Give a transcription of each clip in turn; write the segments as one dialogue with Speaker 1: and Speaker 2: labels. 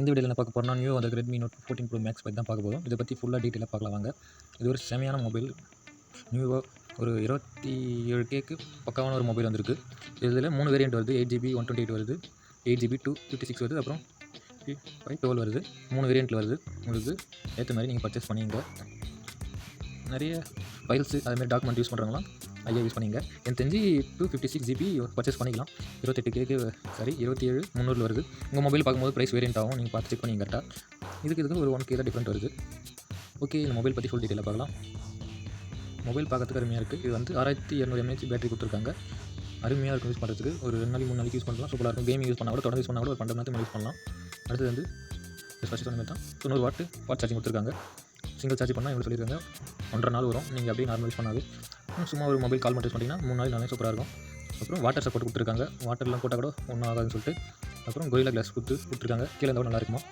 Speaker 1: இந்த வீடியோவில் என்ன பார்க்க போகிறோம்னா நியூ வந்து Redmi Note fourteen Pro Max பற்றி தான் பார்க்க போதும் இதை பற்றி ஃபுல்லாக டீட்டெயிலாக பார்க்கலாம் வாங்க. இது ஒரு செமையான மொபைல் நியூவாக ஒரு இருபத்தி ஏழு கேக்கு பக்காவான ஒரு மொபைல் வந்திருக்கு. இதில் மூணு வேரியண்ட் வருது. Eight GB one twenty eight வருது. Eight GB two fifty six வருது. அப்புறம் ஃபைவ் டுவெல் வருது. மூணு வேரியண்ட்டில் வருது. உங்களுக்கு ஏற்ற மாதிரி நீங்கள் பர்ச்சேஸ் பண்ணிங்க நிறைய ஃபைல்ஸு அதுமாதிரி டாக்குமெண்ட் யூஸ் பண்ணுறாங்களா ஐயா யூஸ் பண்ணிங்க. எனக்கு தெரிஞ்சு two fifty six GB purchase பண்ணிக்கலாம். இருபத்தெட்டு கேக்கு சாரி இருபத்தி ஏழு முந்நூறு வருது உங்கள் மொபைல் பார்க்கும்போது ப்ரைஸ் வேரியண்ட் ஆகும். நீங்கள் பார்த்து செக் பண்ணி கரெக்டாக இதுக்கு இதுக்கு ஒரு ஒன் கே தான் டிஃப்ரெண்ட் வருது. ஓகே இந்த மொபைல் பற்றி ஃபுல் டீட்டெயிலாக பார்க்கலாம். மொபைல் பார்க்கறதுக்கு அருமையாக இருக்குது இது வந்து ஆறாயிரத்தி இரநூறு எம்ஏஹெச் பேட்டரி கொடுத்துருக்காங்க. அருமையாக இருக்கும் யூஸ் பண்ணுறதுக்கு ஒரு ரெண்டு நாளைக்கு மூணு நாளைக்கு யூஸ் பண்ணலாம். சூப்பராக இருக்கும். கேமிங் யூஸ் பண்ணால் கூட தொடர்ந்து யூஸ் பண்ணால் கூட ஒரு பன்னெண்டு நேரத்துக்கு யூஸ் பண்ணலாம். அடுத்தது வந்து ஃபஸ்ட்டு சொன்ன தான். தொண்ணூறு வாட்டு வாட் சார்ஜிங் கொடுத்துருக்காங்க. சிங்கிள் சார்ஜ் பண்ணால் இவ்வளோ சொல்லியிருக்காங்க. ஒன்றரை நாள் வரும். நீங்கள் அப்படியே நார்மல் யூஸ் பண்ணாது சும்மா ஒரு மொபைல் கால் மட்டும் சொன்னீங்கன்னா மூணு நாள் நல்லா சூப்பராக இருக்கும். அப்புறம் வாட்டர் சப்போர்ட் கொடுத்துருக்காங்க. வாட்டர்லாம் போட்டால் கூட ஒன்றும் ஆகாதுன்னு சொல்லிட்டு அப்புறம் கொரிலா கிளாஸ் கொடுத்து கொடுத்துருக்காங்க. கீழே இருந்தாலும் நல்லா இருக்குமா?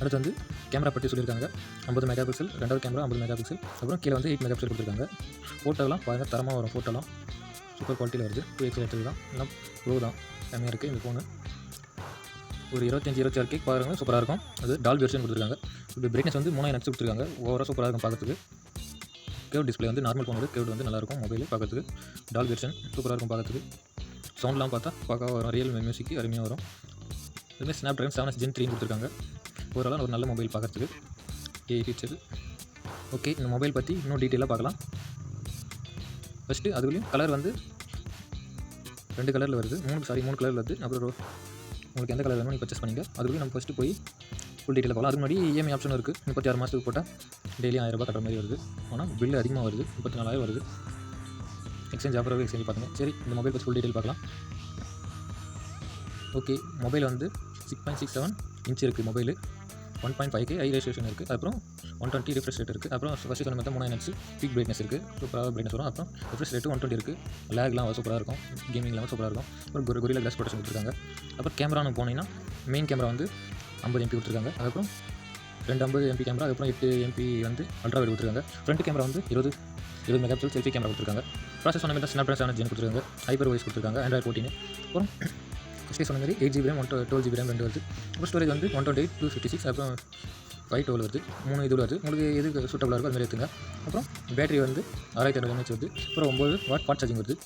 Speaker 1: அடுத்து வந்து கேமரா பற்றி சொல்லியிருக்காங்க. ஐம்பது மெகா பிக்சல் ரெண்டாவது கேமரா ஐம்பது மெகா பிக்சல் அப்புறம் கீழே வந்து எயிட் மெகா பிக்சல் கொடுத்துருக்காங்க ஃபோட்டோலாம் பாருங்கள் தரமாக வரும் ஃபோட்டோலாம் சூப்பர் குவாலிட்டியில் வருது. டூ எக்ஸ் எடுத்தது தான். எல்லாம் ப்ரோ தான். செம்மையாக இருக்குது இந்த ஃபோனு ஒரு இருபத்தஞ்சி இருபத்தி ஆறு கேக் பாருங்க சூப்பராக இருக்கும். அது டால் வெர்ஷன் கொடுத்துருக்காங்க. இப்போ பிரைட்னஸ் வந்து மூணாயிரம் நட்ஸ் கொடுத்துருக்காங்க. ஓவராக சூப்பராக இருக்கும் பார்க்கறதுக்கு கேவ் டிஸ்பிளே வந்து நார்மல் ஃபோனோட கேவ் வந்து நல்லாயிருக்கும் மொபைல் பார்க்கறதுக்கு. டால் வெர்ஷன் சூப்பராக இருக்கும் பார்க்கறதுக்கு. சவுண்ட்லாம் பார்த்தா பார்க்க வரும். ரியல் மியூசிக் அருமையாக வரும். இதுமாதிரி Snapdragon seven S gen three கொடுத்துருக்காங்க. ஓவராலாக ஒரு நல்ல மொபைல் பார்க்கறதுக்கு. ஏ ஃபீச்சர் ஓகே இந்த மொபைல் பற்றி இன்னும் டீட்டெயிலாக பார்க்கலாம். ஃபஸ்ட்டு அதுலேயும் கலர் வந்து ரெண்டு கலரில் வருது. மூணு சாரி மூணு கலரில் வருது. அப்புறம் உங்களுக்கு எந்த கலர் வேணும் நீங்கள் பர்ச்சேஸ் பண்ணிங்க. அதுக்குள்ளே நம்ம ஃபஸ்ட்டு போய் ஃபுல் டீட்டெயில் பார்க்கலாம். அதுக்கு முன்னாடி இஎம்ஐ ஆப்ஷன் இருக்குது முப்பத்தி ஆறு மாதத்துக்கு போட்டால் டெய்லி ஆயிரம் ரூபாய் கட்டுற மாதிரி வருது. ஆனால் பில் அதிகமாக வருது. முப்பத்தி நாலாயிரம் வருது எக்ஸ்சேஞ்ச் ஆஃபராகவே எக்ஸ்சேஞ்ச் பார்த்துங்க சரி இந்த மொபைல் பற்றி ஃபுல் டீட்டெயில் பார்க்கலாம். ஓகே மொபைல் வந்து six point six seven inch இருக்குது mobile one point five K ஐ ரெஜிஸ்ட்ரேஷன் இருக்குது அப்புறம் ஒன் டுவெண்ட்டி ரிஃப்ரெஷ் ரேட் இருக்குது அப்புறம் ஃபஸ்ட்டு சொன்ன மாதிரி மூணு என்எக்ஸ் பீக் பிரைட்னஸ் இருக்குது சூப்பராக பிரைட்னஸ் வரும். அப்புறம் ரிஃப்ரெஷ் ரேட்டு ஒன் டுவெண்ட்டி இருக்குது லேக்லாம் சூப்பராக இருக்கும். கேமிங்லாம் சூப்பராக இருக்கும். அப்புறம் ஒரு கொரிலா கிளாஸ் ப்ரொடக்ஷன் கொடுத்துருக்காங்க. அப்புறம் கேமரான்னு போனீங்கன்னா மெயின் கேமரா வந்து ஐம்பது எம்பி கொடுத்துருக்காங்க. அதுக்கப்புறம் ரெண்டு ஐம்பது எம்பி கேமரா அதுக்கப்புறம் எட்டு எம்பி வந்து அல்ட்ரா வைட் கொடுத்துருக்காங்க. ஃப்ரண்ட் கேமரா வந்து இருபது இருபது மெகா பிக்சல் செல்ஃபி கேமரா கொடுத்துருக்காங்க. ப்ராசஸ் சொன்ன மாதிரி ஸ்னாப் செவன் ஜென் கொடுத்துருக்காங்க. ஹைப்பர் வாய்ஸ் கொடுத்துருக்காங்க ஆண்ட்ராய்ட் ஃபோர்ட்டின் அப்புறம் ஃபஸ்ட்டே சொன்ன மாதிரி eight GB RAM one twelve GB RAM ரெண்டு வருது. அப்புறம் ஸ்டோரேஜ் வந்து one twenty eight two fifty six அப்புறம் ஃபைவ் டுவெல் வருது மூணு இது வருது உங்களுக்கு எது சூட்டபுளாக இருக்கோ அது மாதிரி எடுத்துங்க. அப்புறம் பேட்டரி வந்து ஆறாயிரத்தி ஐநூறு எம்ஹெச் வருது. அப்புறம் ஒம்பது வாட் வாட் சார்ஜிங் வருது.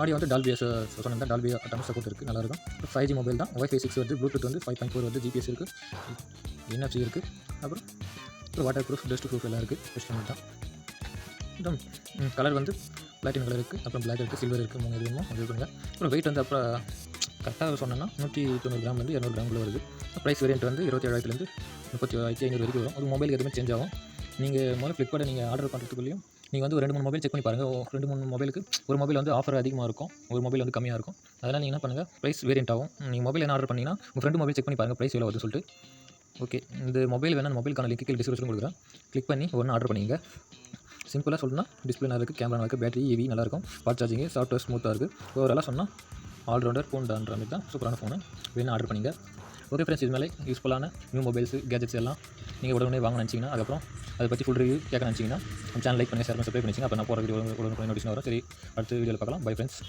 Speaker 1: ஆடியோ வந்து டால்பி சொன்னால் டால்பி அட்டம் சப்போர்ட் இருக்குது நல்லாயிருக்கும் அப்புறம் ஃபைவ் ஜி மொபைல் தான். ஒய்ஃபை சிக்ஸ் வருது ப்ளூடூத் வந்து ஃபைவ் பாயிண்ட் ஃபோர் வருது ஜிபிஎஸ் இருக்குது என்எஃப்சி இருக்குது அப்புறம் அப்புறம் வாட்டர் ப்ரூஃப் டஸ்ட் ப்ரூஃப் எல்லாம் இருக்குது பெஸ்ட் தான் கலர் வந்து பிளாட்டின் கலர் இருக்குது அப்புறம் பிளாக் இருக்குது சில்வர் இருக்குது மூணு இதுவும் அது பண்ணுங்க அப்புறம் வெயிட் வந்து அப்புறம் கரெக்டாக சொன்னேன்னா நூற்றி தொண்ணூறு வந்து இரநூறு கிராமில் வருது. ப்ரைஸ் வேரியன்ட் வந்து இருபத்தி ஏழாயிரத்துலேருந்து முப்பத்தி ஏழாயிரத்தி ஐநூறு வரைக்கும் வரும். அது மொபைலுக்கு எதுவுமே சேஞ்ச் ஆகும். நீங்கள் முதல்ல ஃப்ளிப்கார்ட்டை நீங்கள் ஆர்டர் பண்ணுறதுக்குள்ளேயும் நீங்கள் வந்து ஒரு ரெண்டு மூணு மொபைல் செக் பண்ணி பாருங்கள் ரெண்டு மூணு மொபைலுக்கு ஒரு மொபைல் வந்து ஆஃபர் அதிகமாக இருக்கும். ஒரு மொபைல் வந்து கம்மியாக இருக்கும். அதனால் நீங்கள் என்ன பண்ணுங்கள் ப்ரைஸ் வேரியன்ட் ஆகும். நீங்கள் மொபைல் என்ன ஆர்டர் பண்ணிங்கன்னா உங்கள் ஃப்ரெண்டு மொபைல் செக் பண்ணி பாருங்கள் ப்ரைஸ் எவ்வளோ வருது சொல்லிட்டு. ஓகே இந்த மொபைல் வேணால் மொபைலுக்கான லிங்க் கீழே டிஸ்கிரிப்ஷன் கொடுக்குறேன். கிளிக் பண்ணி ஒன்று ஆர்டர் பண்ணிங்க சிம்பிளாக சொல்லணும்னா டிஸ்பிளே நல்லா இருக்குது கேமரா நல்லா இருக்குது பேட்டரி ஈவி நல்லாயிருக்கும் ஃபாஸ்ட் சார்ஜிங்கு சாஃப்ட்வேர் ஸ்மூத்தாக இருக்குது ஓவராலாக சொன்னால் ஆல்ரவுண்டர் ஃபோன்டான்ற மாதிரி தான். சூப்பரான ஃபோனு வேணும் ஆர்டர் பண்ணிங்க. ஓகே ஃப்ரெண்ட்ஸ் இது மேலே யூஸ்ஃபுல்லான நியூ மொபைல்ஸ் கேஜெட்ஸ் எல்லாம் நீங்கள் உடனே வாங்க நினச்சிங்கன்னா அதுக்கப்புறம் அதை பற்றி ஃபுல் ரிவ்யூ கேட்க நினச்சிங்கன்னா நம்ம சேனல் லைக் பண்ணி ஷேர் பண்ணி சப்ஸ்கிரைப் பண்ணிச்சிங்க அப்போ நான் போகிற வீடியோ உடனே நோட்டிஃபிகேஷன் வரும். சரி அடுத்த வீடியோவில் பார்க்கலாம். Bye friends